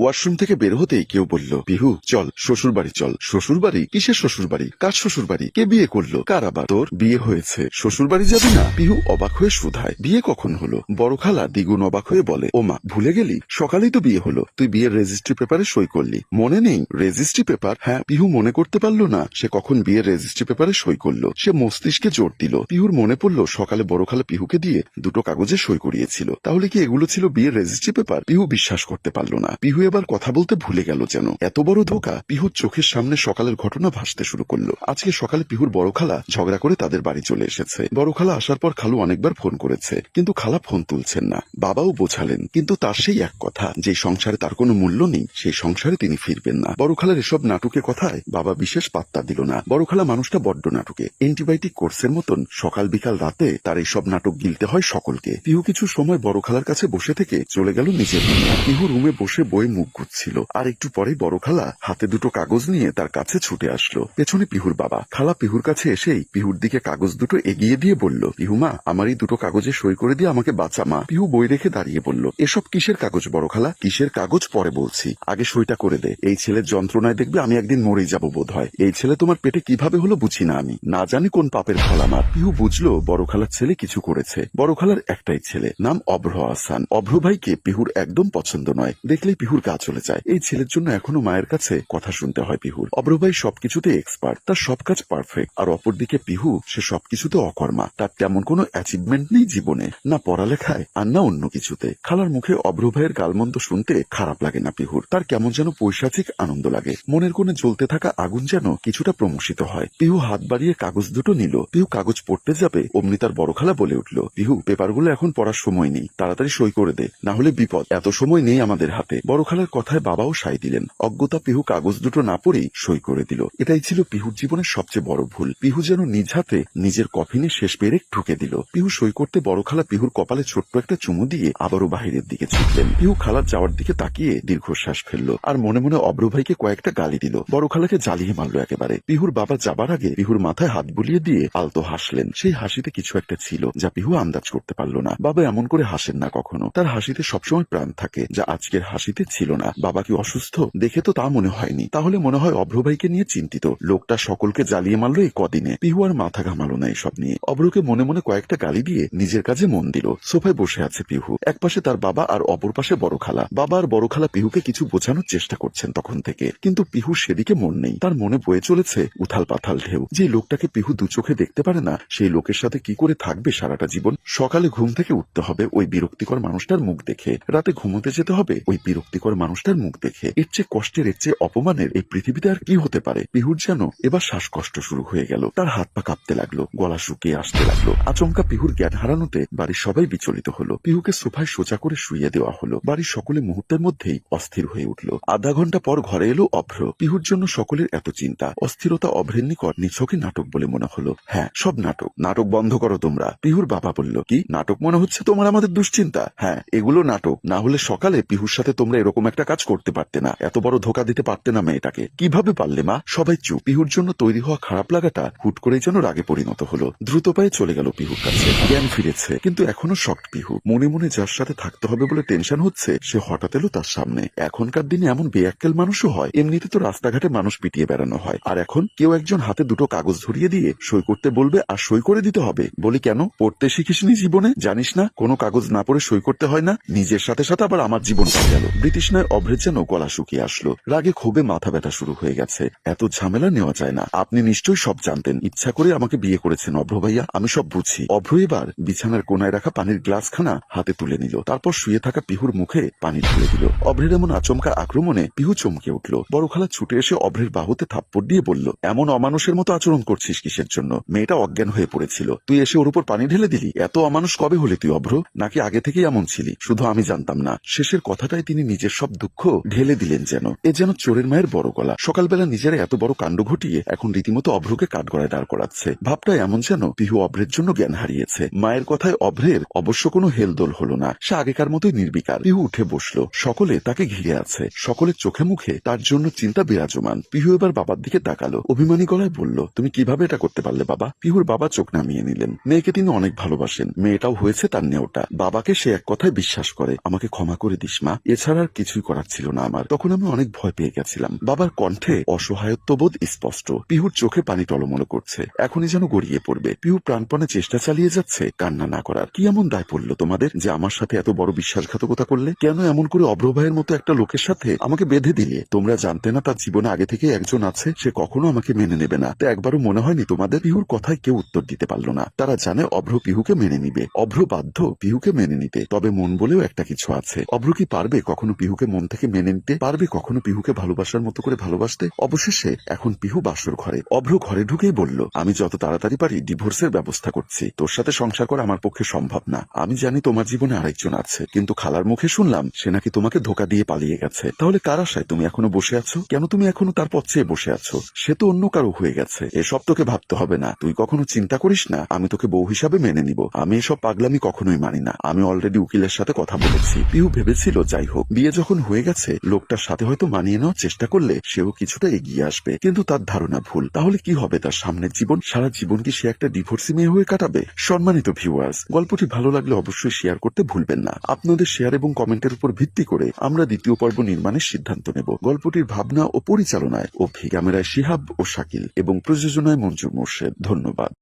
Washroom থেকে বের হতেই কেউ বলল, পিহু, চল শ্বশুর বাড়ি চল। শ্বশুর বাড়ি কিসের শ্বশুর বাড়ি কার শ্বশুর বাড়ি কে বিয়ে করল? কার আবার? তোর বিয়ে হয়েছে। শ্বশুর বাড়ি যাবি না? পিহু অবাক হয়ে শুধায় বিয়ে কখন হলো? বড় খালা দ্বিগুণ অবাক হয়ে বলে ওমা ভুলে গেলি? সকালেই তো বিয়ে হলো। তুই বিয়ের রেজিস্ট্রি পেপারে সই করলি। মনে নেই? রেজিস্ট্রি পেপার হ্যাঁ পিহু মনে করতে পারল না সে কখন বিয়ের রেজিস্ট্রি পেপারে সই করল। সে মস্তিষ্কে জোর দিল। পিহুর মনে পড়ল, সকালে বড় খালা পিহুকে দিয়ে দুটো কাগজে সই করিয়েছিল। তাহলে কি এগুলো ছিল বিয়ের রেজিস্ট্রি পেপার পিহু বিশ্বাস করতে পারল না। পিহু এবার কথা বলতে ভুলে গেল যেন। এত বড় ধোকা পিহুর চোখের সামনে সকালের ঘটনা ভাসতে শুরু করল। আজকে সকালে পিহুর বড় খালা ঝগড়া করে তাদের বাড়ি চলে এসেছে। বড় খালা আসার পর খালু অনেকবার ফোন করেছে, কিন্তু খালা ফোন তুলছেন না। বাবাও বোঝালেন, কিন্তু তার সেই এক কথা, যে সংসারে তার কোনো মূল্য নেই, সেই সংসারে তিনি ফিরবেন না। বড় খালার এসব নাটকে কথায় বাবা বিশেষ পাত্তা দিল না। বড় খালা মানুষটা বড্ড নাটকে। অ্যান্টিবায়োটিক কোর্সের মতন সকাল বিকাল রাতে তার এইসব নাটক গিলতে হয় সকলকে। পিহু কিছু সময় বড় খালার কাছে বসে থেকে চলে গেল নিজের পিহু রুমে বসে বই মুখ গুচ্ছিল আর একটু পরে বড় খালা হাতে দুটো কাগজ নিয়ে তার কাছে ছুটে আসলো। পেছনে পিহুর বাবা। খালা পিহুর কাছে এসেই পিহুর দিকে কাগজ দুটো এগিয়ে দিয়ে বলল, পিহু মা, আমার এই দুটো কাগজে সই করে দিয়ে আমাকে বাঁচা মা। পিহু বই রেখে দাঁড়িয়ে বলল, এসব কিসের কাগজ বড় খালা? কিসের কাগজ? পরে বলছি। আগে সইটা করে দে। এই ছেলের যন্ত্রণায় দেখবে আমি একদিন মরেই যাব বোধ হয় এই ছেলে তোমার পেটে কীভাবে হলো বুঝি না আমি। না জানি কোন পাপের ফল আমার পিহু বুঝলো বড় খালার ছেলে কিছু করেছে। বড় খালার একটাই ছেলে। নাম অভ্র আসান অভ্র ভাইকে পিহুর একদম পছন্দ নয়। দেখলেই পিহুর গা চলে যায়। এই ছেলের জন্য এখনও মায়ের কাছে কথা শুনতে হয় পিহুর। অভ্র ভাই সবকিছুতে এক্সপার্ট তার সব কাজ পারফেক্ট আর অপরদিকে পিহু, সে সবকিছুতে অকর্মা। তার তেমন কোনো অ্যাচিভমেন্ট নেই জীবনে। না পড়ালেখায়, আর না অন্য কিছুতে। খালার মুখে অভ্র ভাইয়ের গালমন্দ শুনতে খারাপ লাগে না পিহুর। তার কেমন যেন পৈশাচিক আনন্দ লাগে। মনের কোণে জ্বলতে থাকা আগুন যেন কিছুটা প্রমোশিত হয়। পিহু হাত বাড়িয়ে কাগজ দুটো নিল। পিহু কাগজ পড়তে যাবে, অমনি তার বড় খালা বলে উঠল, পিহু, পেপারগুলো এখন পড়ার সময় নেই। তাড়াতাড়ি সই করে দে। না হলে বিপদ। এত সময় নেই আমাদের হাতে। বড় খালার কথায় বাবাও সাই দিলেন। অজ্ঞতা পিহু কাগজ দুটো না পড়েই সই করে দিল। এটাই ছিল পিহুর জীবনের সবচেয়ে বড় ভুল। পিহু যেন নিজ হাতে নিজের কফিনে শেষ পেরেক ঠুকে দিল। পিহু সই করতে বড় খালা পিহুর কপালে ছোট্ট একটা চুমু দিয়ে আবারও বাহিরের দিকে ছুটলেন। পিহু খালার যাওয়ার দিকে তাকিয়ে দীর্ঘশ্বাস ফেলল আর মনে মনে অব্র ভাইকে কয়েকটা গালি দিল। বড় খালাকে জ্বালিয়ে মারলো একেবারে। পিহুর বাবা যাবার আগে পিহুর মাথায় হাত বুলিয়ে দিয়ে আলতো হাসলেন। সেই হাসিতে কিছু একটা ছিল যা পিহু আন্দাজ করতে পারল না। বাবা এমন করে হাসেন না কখনো। তার হাসিতে সবসময় প্রাণ থাকে যা আজকের হাসিতে ছিল না। বাবা কি অসুস্থ? দেখে তো তা মনে হয়নি। তাহলে মনে হয় অভ্র ভাইকে নিয়ে চিন্তিত। লোকটা সকলকে জ্বালিয়ে মারলো এই কদিনে। পিহু আর মাথা ঘামালো না এসব নিয়ে। অভ্রকে মনে মনে কয়েকটা গালি দিয়ে নিজের কাজে মন দিল। সোফায় বসে আছে পিহু। এক পাশে তার বাবা আর অপর পাশে বড় খালা। বাবা আর বড় খালা পিহুকে কিছু বোঝানোর চেষ্টা করছেন তখন থেকে। কিন্তু পিহু সেদিকে মন নেই। তার মনে বয়ে চলেছে উথাল পাথাল ঢেউ। যে লোকটাকে পিহু দু চোখে দেখতে পারে না, সেই লোকের সাথে কি করে থাকবে সারাটা জীবন? সকালে ঘুম থেকে উঠতে হবে ওই বিরক্তিকর মানুষটার মুখ দেখে। রাতে ঘুমোতে যেতে হবে ওই বিরক্তিকর মানুষটার মুখ দেখে, এর চেয়ে কষ্টের, এর চেয়ে অপমানের এই পৃথিবীতে আর কি হতে পারে? পিহুর যেন এবার শ্বাসকষ্ট শুরু হয়ে গেল। তার হাত পা কাঁপতে লাগল, গলা শুকিয়ে আসতে লাগল। আচমকা পিহুর জ্ঞান হারানোতে বাড়ির সবাই বিচলিত হলো। পিহুকে সোফায় সোজা করে শুইয়ে দেওয়া হলো। বাড়ির সকলে মুহূর্তের মধ্যেই অস্থির হয়ে উঠল। আধা ঘণ্টা পর ঘরে এলো অভ্র। পিহুর জন্য সকলের এত চিন্তা। অস্থিরতা অভ্রের নিকট নিছকে নাটক বলে মনে হলো। হ্যাঁ সব নাটক। নাটক বন্ধ করো তোমরা। পিহুর বাবা বলল, কি? নাটক মনে হচ্ছে তোমার আমাদের দুশ্চিন্তা? হ্যাঁ এগুলো নাটক। না হলে সকালে পিহুর সাথে তোমরা এরকম একটা কাজ করতে পারতে না। এত বড় ধোকা দিতে পারতে না মেয়েটাকে। কীভাবে পারলে মা? সবাই চুপ পিহুর জন্য তৈরি হওয়া খারাপ লাগাটা হুট করেই যেন রাগে পরিণত হলো। দ্রুত পায়ে চলে গেল পিহুর কাছে। জ্ঞান ফিরেছে, কিন্তু এখনও শক্ট পিহু। মনে মনে যার সাথে থাকতে হবে বলে টেনশন হচ্ছে, সে হঠাৎ এলো তার সামনে। এখনকার দিনে এমন বেয়াক্কেল মানুষও হয়, এমনিতে তো রাস্তাঘাটে মানুষ পিটিয়ে বেড়ানো হয়। আর এখন কেউ একজন হাতে দুটো কাগজ ধরিয়ে দিয়ে সই করতে বলবে, আর সই করে দিতে হবে। বলি, কেন? পড়তে শিখিসনি জীবনে? জানিস না, কোনো কাগজ না পড়ে সই করতে হয় না। নিজের সাথে সাথে আবার আমার জীবন গেল। ব্রিটিশ নয় অভ্রের যেন গলা শুকিয়ে আসলো। রাগে ক্ষোভে মাথা ব্যথা শুরু হয়ে গেছে। এত ঝামেলা নেওয়া যায় না। আপনি নিশ্চয়ই সব জানতেন। ইচ্ছা করে আমাকে বিয়ে করেছেন অভ্র ভাইয়া, আমি সব বুঝি। অভ্র এবার বিছানার কোনায় রাখা পানির গ্লাসখানা হাতে তুলে নিল। তারপর শুয়ে থাকা পিহুর মুখে পানি ঢেলে দিল। অভ্রের এমন আচমকা আক্রমণে পিহু চমকে উঠল। বড় খালা ছুটে এসে অভ্রের বাহুতে থাপ্পড় দিয়ে বলল, এমন অমানুষের মতো আচরণ করছিস কিসের জন্য? মেয়েটা অজ্ঞান হয়ে পড়েছিল। তুই এসে ওর উপর পানি ঢেলে দিলি? এত অমানুষ কবে হলে তুই অভ্র? নাকি আগে থেকেই এমন ছিলি? শুধু আমি জানতাম না। শেষের কথাটাই তিনি নিজের সব দুঃখ ঢেলে দিলেন যেন। এ যেন চোরের মায়ের বড় গলা। সকালবেলা নিজেরা এত বড় কাণ্ড ঘটিয়ে এখন রীতিমতো অভ্রকে কাঠগড়ায় দাঁড় করাচ্ছে। ভাবটা এমন যেন পিহু অভ্রের জন্য জ্ঞান হারিয়েছে। মায়ের কথায় অভ্রের অবশ্য কোনো হেলদোল হলো না। সে আগেকার মতোই নির্বিকার। পিহু উঠে বসল। সকলে তাকে ঘিরে আছে। সকলের চোখে মুখে তার জন্য চিন্তা বিরাজমান। পিহু এবার বাবার দিকে তাকালো। অভিমানী গলায় বলল, তুমি কীভাবে এটা করতে পারলে বাবা? পিহুর বাবা চোখ নামিয়ে নিলেন। মেয়েকে তিনি অনেক ভালোবাসেন। মেয়েটাও হয়েছে তার নেওটা। বাবাকে সে এক কথায় বিশ্বাস করে। আমাকে ক্ষমা করে দিস, মা। এছাড়া আর কিছু কিছুই করার ছিল না আমার। তখন আমি অনেক ভয় পেয়ে গেছিলাম। বাবার কণ্ঠে অসহায়ত্ববোধ স্পষ্ট। পিহুর চোখে পানি টলমলো করছে। এখনই যেন গড়িয়ে পড়বে। পিহু প্রাণপণে চেষ্টা চালিয়ে যাচ্ছে কান্না না করার। কি এমন দায় পড়ল তোমাদের যে আমার সাথে এত বড় বিশ্বাসঘাতকতা করলে? কেন এমন করে অভ্রভাইয়ের মতো একটা লোকের সাথে আমাকে বেঁধে দিলে? তোমরা জানতে না তার জীবনে আগে থেকে একজন আছে, সে কখনো আমাকে মেনে নেবে না। তো একবারও মনে হয়নি তোমাদের? পিহুর কথায় কেউ উত্তর দিতে পারল না। তারা জানে অভ্র পিহুকে মেনে নিবে। অভ্র বাধ্য পিহুকে মেনে নিতে। তবে মন বলেও একটা কিছু আছে। অভ্র কি পারবে কখনো পিহুকে মন থেকে মেনে নিতে পারবে কখনো পিহুকে ভালোবাসার মতো করে ভালোবাসতে? অবশেষে এখন পিহু বাসর ঘরে। অভ্র ঘরে ঢুকেই বলল, আমি যত তাড়াতাড়ি পারি ডিভোর্সের ব্যবস্থা করছি। তোর সাথে সংসার করা আমার পক্ষে সম্ভব না। আমি জানি তোমার জীবনে আরেকজন আছে, কিন্তু খালার মুখে শুনলাম সে নাকি তোমাকে ধোকা দিয়ে পালিয়ে গেছে। তাহলে কার আশায় তুমি এখনও বসে আছো? কেন তুমি এখনও তার পথ চেয়ে বসে আছো? সে তো অন্য কারও হয়ে গেছে। এসব তোকে ভাবতে হবে না। তুই কখনো চিন্তা করিস না। আমি তোকে বউ হিসাবে মেনে নিব। আমি এসব পাগলামি কখনোই মানি না। আমি অলরেডি উকিলের সাথে কথা বলেছি। পিহু ভেবেছিল, যাই হোক, বিয়ে যখন হয়ে গেছে, লোকটার সাথে হয়তো মানিয়ে নেওয়ার চেষ্টা করলে সেও কিছুটা এগিয়ে আসবে। কিন্তু তার ধারণা ভুল। তাহলে কি হবে? তার সামনের জীবন, সারা জীবন কি সে একটা ডিভোর্সি মেয়ে হয়ে কাটাবে? সম্মানিত ভিউয়ার্স গল্পটি ভালো লাগলে অবশ্যই শেয়ার করতে ভুলবেন না। আপনাদের শেয়ার এবং কমেন্টের উপর ভিত্তি করে আমরা দ্বিতীয় পর্ব নির্মাণের সিদ্ধান্ত নেব। গল্পটির ভাবনা ও পরিচালনায় ও ক্যামেরায় শিহাব ও শাকিল এবং প্রযোজনায় মঞ্জুর মোর্শেদ। ধন্যবাদ।